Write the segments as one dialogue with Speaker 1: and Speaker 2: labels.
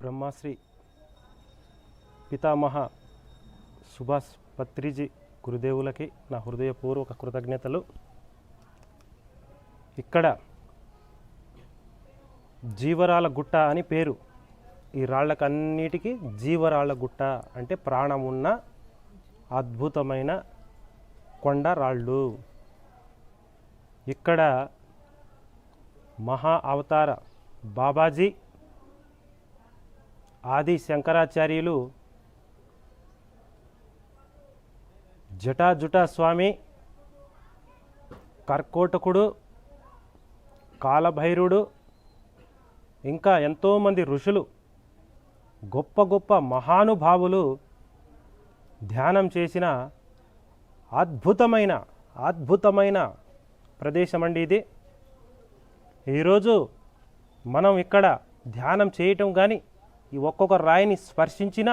Speaker 1: బ్రహ్మశ్రీ పితామహ సుభాష్ పత్రిజీ గురుదేవులకి నా హృదయపూర్వక కృతజ్ఞతలు. ఇక్కడ జీవరాల గుట్ట అని పేరు. ఈ రాళ్ళకన్నిటికీ జీవరాళ్ళ గుట్ట అంటే ప్రాణం ఉన్న అద్భుతమైన కొండ రాళ్ళు. ఇక్కడ మహా అవతార బాబాజీ ఆది శంకరాచార్యులు జటాజుటా స్వామి కర్కోటకుడు కాలభైరుడు ఇంకా ఎంతోమంది ఋషులు గొప్ప గొప్ప మహానుభావులు ధ్యానం చేసిన అద్భుతమైన అద్భుతమైన ప్రదేశం అండి ఇది. ఈరోజు మనం ఇక్కడ ధ్యానం చేయటం కానీ ఈ ఒక్కొక్క రాయిని స్పర్శించిన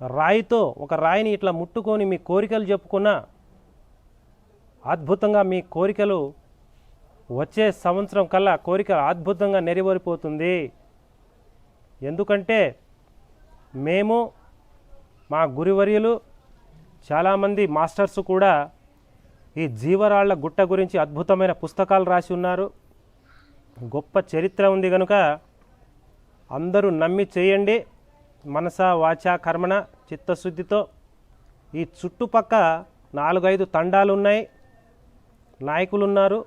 Speaker 1: రాయితో ఒక రాయిని ఇట్లా ముట్టుకొని మీ కోరికలు చెప్పుకున్న అద్భుతంగా మీ కోరికలు వచ్చే సంవత్సరం కల్లా కోరిక అద్భుతంగా నెరవేరిపోతుంది. ఎందుకంటే మేము మా గురువర్యులు చాలామంది మాస్టర్స్ కూడా ఈ జీవరాళ్ళ గుట్ట గురించి అద్భుతమైన పుస్తకాలు రాసి ఉన్నారు. గొప్ప చరిత్ర ఉంది కనుక అందరూ నమ్మి చేయండి. మనస వాచ కర్మణ చిత్తశుద్ధితో ఈ చుట్టుపక్క నాలుగైదు తండాలు ఉన్నాయి నాయకులు ఉన్నారు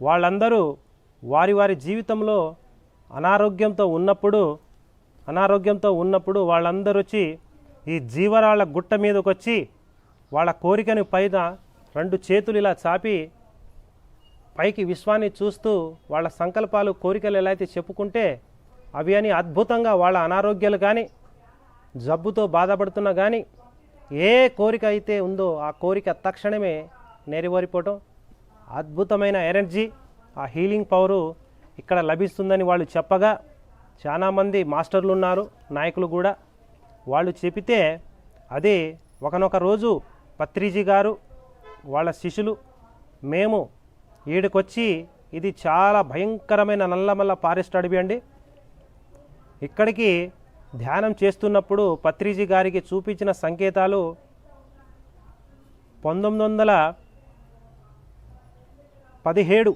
Speaker 1: వాళ్ళందరూ వారి వారి జీవితంలో అనారోగ్యంతో ఉన్నప్పుడు అనారోగ్యంతో ఉన్నప్పుడు వాళ్ళందరూ వచ్చి ఈ జీవరాళ్ళ గుట్ట మీదకి వచ్చి వాళ్ళ కోరికని పైన రెండు చేతులు ఇలా చాపి పైకి విశ్వాన్ని చూస్తూ వాళ్ళ సంకల్పాలు కోరికలు ఎలా అయితే చెప్పుకుంటే అవి అని అద్భుతంగా వాళ్ళ అనారోగ్యాలు కానీ జబ్బుతో బాధపడుతున్నా కానీ ఏ కోరిక అయితే ఉందో ఆ కోరిక తక్షణమే నెరవేరిపోవటం. అద్భుతమైన ఎనర్జీ ఆ హీలింగ్ పవరు ఇక్కడ లభిస్తుందని వాళ్ళు చెప్పగా చాలామంది మాస్టర్లు ఉన్నారు నాయకులు కూడా. వాళ్ళు చెబితే అది ఒకనొక రోజు పత్రిజీ గారు వాళ్ళ శిష్యులు మేము ఈడకొచ్చి ఇది చాలా భయంకరమైన నల్లమల్ల ఫారెస్ట్ అడవి అండి. ఇక్కడికి ధ్యానం చేస్తున్నప్పుడు పత్రిజీ గారికి చూపించిన సంకేతాలు పంతొమ్మిది వందల పదిహేడు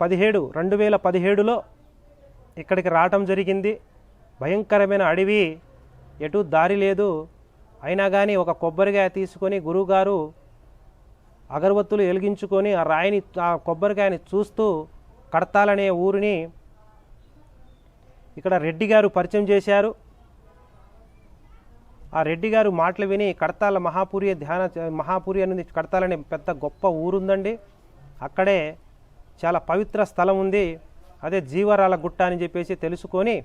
Speaker 1: పదిహేడు రెండు వేల పదిహేడులో ఇక్కడికి రావటం జరిగింది. భయంకరమైన అడవి ఎటు దారి లేదు. అయినా కానీ ఒక కొబ్బరికాయ తీసుకొని గురువుగారు అగరబత్తులు వెలిగించుకొని ఆ రాయిని ఆ కొబ్బరికాయని చూస్తూ కడతాలనే ఊరిని ఇక్కడ రెడ్డి గారు పరిచయం చేశారు. ఆ రెడ్డి గారు మాటలు విని కడతాల మహాపురి ధ్యాన మహాపురి అనేది కడతాలనే పెద్ద గొప్ప ఊరుందండి. అక్కడే చాలా పవిత్ర స్థలం ఉంది. అదే జీవరాల గుట్ట అని చెప్పేసి తెలుసుకొని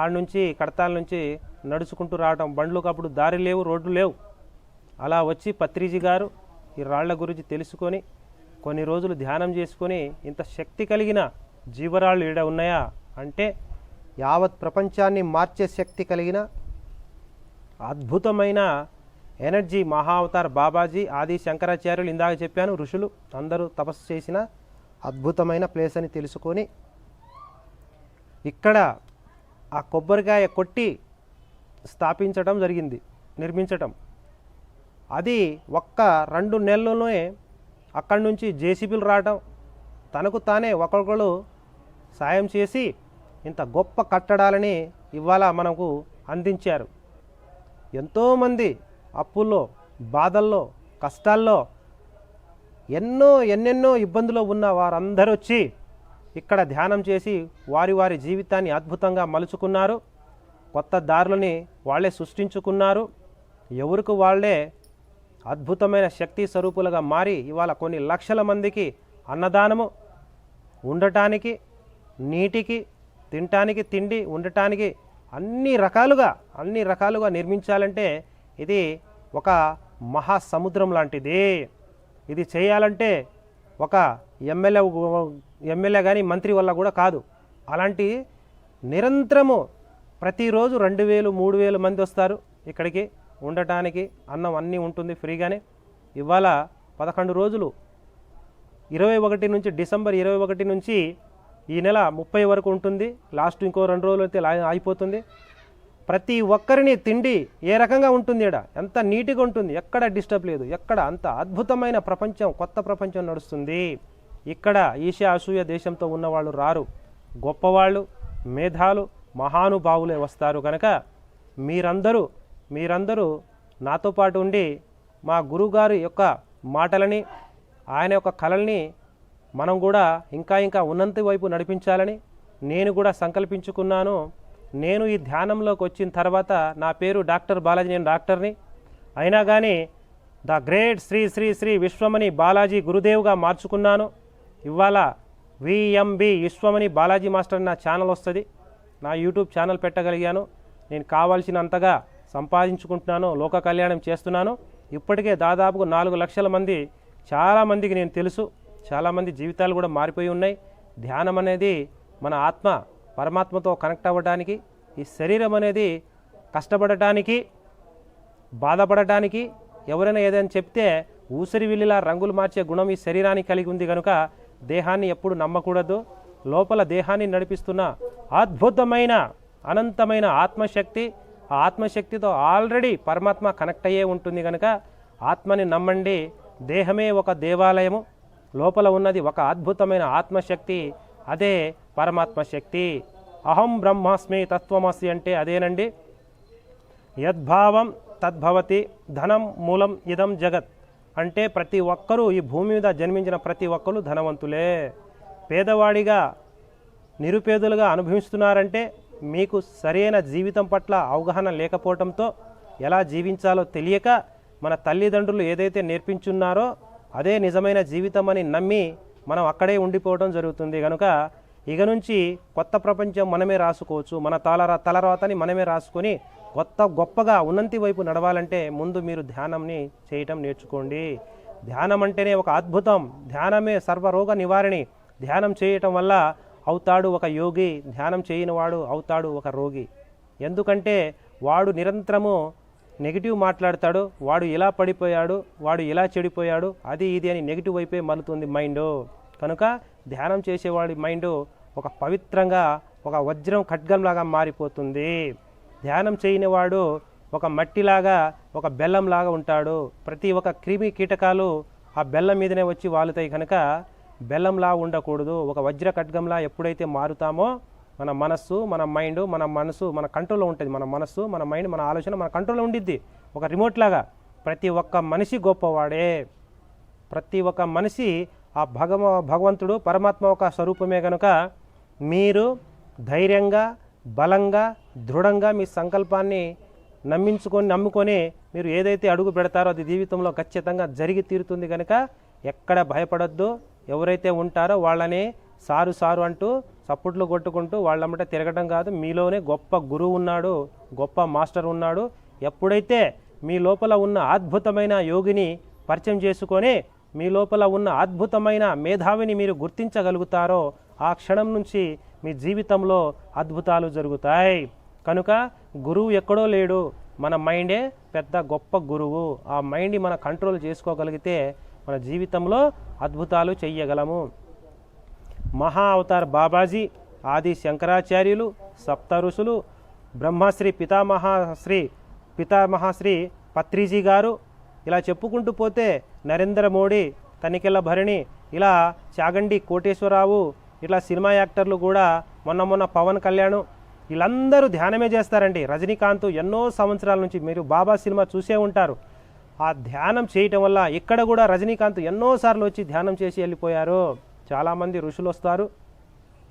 Speaker 1: ఆడ నుంచి కడతాల నుంచి నడుచుకుంటూ రావటం. బండ్లకు అప్పుడు దారి లేవు రోడ్లు లేవు. అలా వచ్చి పత్రిజీ గారు ఈ రాళ్ళ గురించి తెలుసుకొని కొన్ని రోజులు ధ్యానం చేసుకొని ఇంత శక్తి కలిగిన జీవరాళ్ళు ఈడ ఉన్నాయా అంటే యావత్ ప్రపంచాన్ని మార్చే శక్తి కలిగిన అద్భుతమైన ఎనర్జీ మహావతార్ బాబాజీ ఆది శంకరాచార్యులు ఇందాక చెప్పాను ఋషులు అందరూ తపస్సు చేసిన అద్భుతమైన ప్లేస్ అని తెలుసుకొని ఇక్కడ ఆ కొబ్బరికాయ కొట్టి స్థాపించడం జరిగింది నిర్మించటం. అది ఒక్క రెండు నెలల్లోనే అక్కడి నుంచి జేసీబీలు రావటం తనకు తానే ఒకరికొకరు సాయం చేసి ఇంత గొప్ప కట్టడాలని ఇవాళ మనకు అందించారు. ఎంతోమంది అప్పుల్లో బాధల్లో కష్టాల్లో ఎన్నో ఎన్నెన్నో ఇబ్బందులు ఉన్న వారందరూ వచ్చి ఇక్కడ ధ్యానం చేసి వారి వారి జీవితాన్ని అద్భుతంగా మలుచుకున్నారు. కొత్త దారులని వాళ్ళే సృష్టించుకున్నారు. ఎవరికి వాళ్ళే అద్భుతమైన శక్తి స్వరూపులుగా మారి ఇవాళ కొన్ని లక్షల మందికి అన్నదానము ఉండటానికి నీటికి తినటానికి తిండి ఉండటానికి అన్ని రకాలుగా అన్ని రకాలుగా నిర్మించాలంటే ఇది ఒక మహాసముద్రం లాంటిది. ఇది చేయాలంటే ఒక ఎమ్మెల్యే ఎమ్మెల్యే కానీ మంత్రి వల్ల కూడా కాదు. అలాంటి నిరంతరము ప్రతిరోజు రెండు వేలు మూడు వేలు మంది వస్తారు ఇక్కడికి. ఉండటానికి అన్నం అన్నీ ఉంటుంది ఫ్రీగానే. ఇవాళ పదకొండు రోజులు. ఇరవై ఒకటి నుంచి డిసెంబర్ ఇరవై ఒకటి నుంచి ఈ నెల ముప్పై వరకు ఉంటుంది. లాస్ట్ ఇంకో రెండు రోజులు అయితే అయిపోతుంది. ప్రతి ఒక్కరిని తిండి ఏ రకంగా ఉంటుంది ఇక్కడ ఎంత నీట్గా ఉంటుంది? ఎక్కడ డిస్టర్బ్ లేదు. ఎక్కడ అంత అద్భుతమైన ప్రపంచం కొత్త ప్రపంచం నడుస్తుంది. ఇక్కడ ఈశా అసూయ దేశంతో ఉన్నవాళ్ళు రారు. గొప్పవాళ్ళు మేధాలు మహానుభావులే వస్తారు. కనుక మీరందరూ మీరందరూ నాతో పాటు ఉండి మా గురువుగారి యొక్క మాటలని ఆయన యొక్క కళల్ని మనం కూడా ఇంకా ఇంకా ఉన్నంత వైపు నడిపించాలని నేను కూడా సంకల్పించుకున్నాను. నేను ఈ ధ్యానంలోకి వచ్చిన తర్వాత నా పేరు డాక్టర్ బాలాజీ నేను డాక్టర్ని. అయినా కానీ ద గ్రేట్ శ్రీ శ్రీ శ్రీ విశ్వమణి బాలాజీ గురుదేవ్గా మార్చుకున్నాను. ఇవాళ విఎంబి విశ్వమణి బాలాజీ మాస్టర్ నా ఛానల్ వస్తుంది. నా యూట్యూబ్ ఛానల్ పెట్టగలిగాను. నేను కావాల్సినంతగా సంపాదించుకుంటున్నాను లోక కళ్యాణం చేస్తున్నాను. ఇప్పటికే దాదాపు నాలుగు లక్షల మంది చాలామందికి నేను తెలుసు చాలామంది జీవితాలు కూడా మారిపోయి ఉన్నాయి. ధ్యానం అనేది మన ఆత్మ పరమాత్మతో కనెక్ట్ అవ్వడానికి ఈ శరీరం అనేది కష్టపడటానికి బాధపడటానికి ఎవరైనా ఏదైనా చెప్తే ఊసిరి విల్లిలా రంగులు మార్చే గుణం ఈ శరీరానికి కలిగి ఉంది కనుక దేహాన్ని ఎప్పుడు నమ్మకూడదు. లోపల దేహాన్ని నడిపిస్తున్న అద్భుతమైన అనంతమైన ఆత్మశక్తి ఆత్మశక్తితో ఆల్రెడీ పరమాత్మ కనెక్ట్ అయ్యే ఉంటుంది కనుక ఆత్మని నమ్మండి. దేహమే ఒక దేవాలయము. లోపల ఉన్నది ఒక అద్భుతమైన ఆత్మశక్తి. అదే పరమాత్మ శక్తి. అహం బ్రహ్మాస్మి తత్వమస్మి అంటే అదేనండి. యద్భావం తద్భవతి ధనం మూలం ఇదం జగత్ అంటే ప్రతి ఒక్కరూ ఈ భూమి మీద జన్మించిన ప్రతి ఒక్కరు ధనవంతులే. పేదవాడిగా నిరుపేదలుగా అనుభవిస్తున్నారంటే మీకు సరైన జీవితం పట్ల అవగాహన లేకపోవడంతో ఎలా జీవించాలో తెలియక మన తల్లిదండ్రులు ఏదైతే నేర్పించున్నారో అదే నిజమైన జీవితం అని నమ్మి మనం అక్కడే ఉండిపోవడం జరుగుతుంది. కనుక ఇక నుంచి కొత్త ప్రపంచం మనమే రాసుకోవచ్చు. మన తల తలరాతని మనమే రాసుకొని కొత్త గొప్పగా ఉన్నంతి వైపు నడవాలంటే ముందు మీరు ధ్యానంని చేయటం నేర్చుకోండి. ధ్యానం అంటేనే ఒక అద్భుతం. ధ్యానమే సర్వరోగ నివారణి. ధ్యానం చేయటం వల్ల అవుతాడు ఒక యోగి ధ్యానం చేయనివాడు అవుతాడు ఒక రోగి. ఎందుకంటే వాడు నిరంతరము నెగిటివ్ మాట్లాడతాడు వాడు ఇలా పడిపోయాడు వాడు ఇలా చెడిపోయాడు అది ఇది అని నెగిటివ్ వైపే మలుతుంది మైండ్. కనుక ధ్యానం చేసేవాడి మైండ్ ఒక పవిత్రంగా ఒక వజ్రం ఖడ్గంలాగా మారిపోతుంది. ధ్యానం చేయనివాడు ఒక మట్టిలాగా ఒక బెల్లంలాగా ఉంటాడు. ప్రతి ఒక్క క్రిమి కీటకాలు ఆ బెల్లం మీదనే వచ్చి వాలుతాయి. కనుక బెల్లంలా ఉండకూడదు. ఒక వజ్ర ఖడ్గంలా ఎప్పుడైతే మారుతామో మన మనస్సు మన మైండ్ మన మనసు మన కంట్రోల్లో ఉంటుంది. మన మనస్సు మన మైండ్ మన ఆలోచన మన కంట్రోల్లో ఉండిద్ది. ఒక రిమోట్ లాగా ప్రతి ఒక్క మనిషి గొప్పవాడే. ప్రతి ఒక్క మనిషి ఆ భగవ భగవంతుడు పరమాత్మ ఒక స్వరూపమే కనుక మీరు ధైర్యంగా బలంగా దృఢంగా మీ సంకల్పాన్ని నమ్మించుకొని నమ్ముకొని మీరు ఏదైతే అడుగు పెడతారో అది జీవితంలో ఖచ్చితంగా జరిగి తీరుతుంది కనుక ఎక్కడ భయపడొద్దు. ఎవరైతే ఉంటారో వాళ్ళనే సారు సారు అంటూ సప్పుట్లు కొట్టుకుంటూ వాళ్ళమ్మట తిరగడం కాదు. మీలోనే గొప్ప గురువు ఉన్నాడు గొప్ప మాస్టర్ ఉన్నాడు. ఎప్పుడైతే మీ లోపల ఉన్న అద్భుతమైన యోగిని పరిచయం చేసుకొని మీ లోపల ఉన్న అద్భుతమైన మేధావిని మీరు గుర్తించగలుగుతారో ఆ క్షణం నుంచి మీ జీవితంలో అద్భుతాలు జరుగుతాయి. కనుక గురువు ఎక్కడో లేడు. మన మైండే పెద్ద గొప్ప గురువు. ఆ మైండ్ని మన కంట్రోల్ చేసుకోగలిగితే మన జీవితంలో అద్భుతాలు చెయ్యగలము. మహా అవతార్ బాబాజీ ఆది శంకరాచార్యులు సప్త ఋషులు బ్రహ్మశ్రీ పితామహాశ్రీ పితామహాశ్రీ పత్రిజీ గారు ఇలా చెప్పుకుంటూ పోతే నరేంద్ర మోడీ తనికెళ్ళ భరణి ఇలా చాగండి కోటేశ్వరరావు ఇట్లా సినిమా యాక్టర్లు కూడా మొన్న మొన్న పవన్ కళ్యాణ్ వీళ్ళందరూ ధ్యానమే చేస్తారండి. రజనీకాంత్ ఎన్నో సంవత్సరాల నుంచి మీరు బాబా సినిమా చూసే ఉంటారు. ఆ ధ్యానం చేయటం వల్ల ఇక్కడ కూడా రజనీకాంత్ ఎన్నోసార్లు వచ్చి ధ్యానం చేసి వెళ్ళిపోయారు. చాలామంది ఋషులు వస్తారు.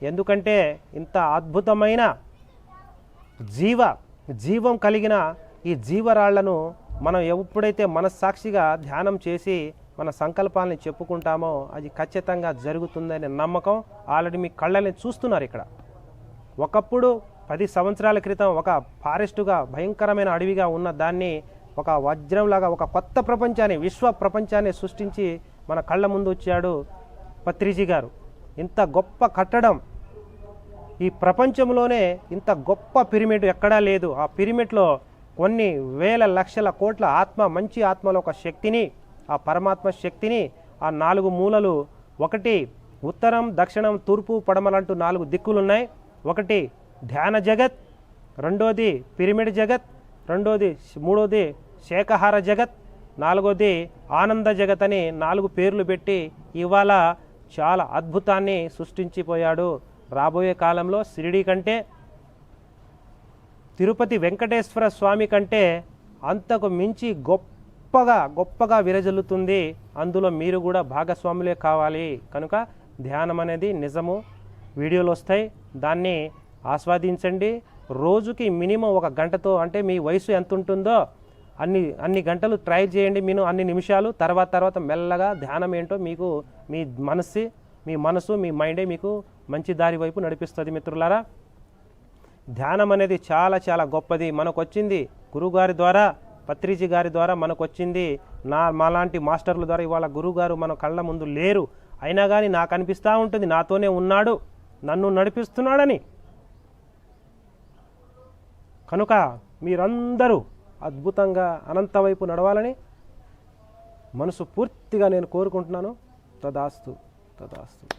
Speaker 1: ఎందుకంటే ఇంత అద్భుతమైన జీవ జీవం కలిగిన ఈ జీవరాళ్ళను మనం ఎప్పుడైతే మనస్సాక్షిగా ధ్యానం చేసి మన సంకల్పాలని చెప్పుకుంటామో అది ఖచ్చితంగా జరుగుతుందనే నమ్మకం ఆల్రెడీ మీ కళ్ళని చూస్తున్నారు ఇక్కడ. ఒకప్పుడు పది సంవత్సరాల క్రితం ఒక ఫారెస్టుగా భయంకరమైన అడవిగా ఉన్న దాన్ని ఒక వజ్రంలాగా ఒక కొత్త ప్రపంచాన్ని విశ్వ ప్రపంచాన్ని సృష్టించి మన కళ్ళ ముందు వచ్చాడు పత్రిజీ గారు. ఇంత గొప్ప కట్టడం ఈ ప్రపంచంలోనే ఇంత గొప్ప పిరమిడ్ ఎక్కడా లేదు. ఆ పిరమిడ్లో కొన్ని వేల లక్షల కోట్ల ఆత్మ మంచి ఆత్మల ఒక శక్తిని ఆ పరమాత్మ శక్తిని ఆ నాలుగు మూలలు ఒకటి ఉత్తరం దక్షిణం తూర్పు పడమలంటూ నాలుగు దిక్కులున్నాయి. ఒకటి ధ్యాన జగత్ రెండోది పిరమిడ్ జగత్ రెండోది మూడోది శేఖహార జగత్ నాలుగోది ఆనంద జగత్ అని నాలుగు పేర్లు పెట్టి ఇవాళ చాలా అద్భుతాన్ని సృష్టించిపోయాడు. రాబోయే కాలంలో షిరిడి కంటే తిరుపతి వెంకటేశ్వర స్వామి కంటే అంతకు మించి గొప్పగా గొప్పగా విరజల్లుతుంది. అందులో మీరు కూడా భాగస్వాములే కావాలి. కనుక ధ్యానం అనేది నిజము. వీడియోలు వస్తాయి. దాన్ని ఆస్వాదించండి. రోజుకి మినిమం ఒక గంటతో అంటే మీ వయసు ఎంత ఉంటుందో అన్ని అన్ని గంటలు ట్రై చేయండి మీరు అన్ని నిమిషాలు. తర్వాత తర్వాత మెల్లగా ధ్యానం ఏంటో మీకు మీ మనస్సు మీ మనసు మీ మైండే మీకు మంచి దారి వైపు నడిపిస్తుంది మిత్రులారా. ధ్యానం అనేది చాలా చాలా గొప్పది. మనకు వచ్చింది గురువుగారి ద్వారా పత్రిజీ గారి ద్వారా మనకు వచ్చింది నా మాలాంటి మాస్టర్ల ద్వారా ఇవాళ గురువుగారు మన కళ్ళ ముందు లేరు. అయినా కానీ నాకు అనిపిస్తూ ఉంటుంది నాతోనే ఉన్నాడు నన్ను నడిపిస్తున్నాడని. కనుక మీరందరూ అద్భుతంగా అనంత వైపు నడవాలని మనసు పూర్తిగా నేను కోరుకుంటున్నాను. తదాస్తు తదాస్తు.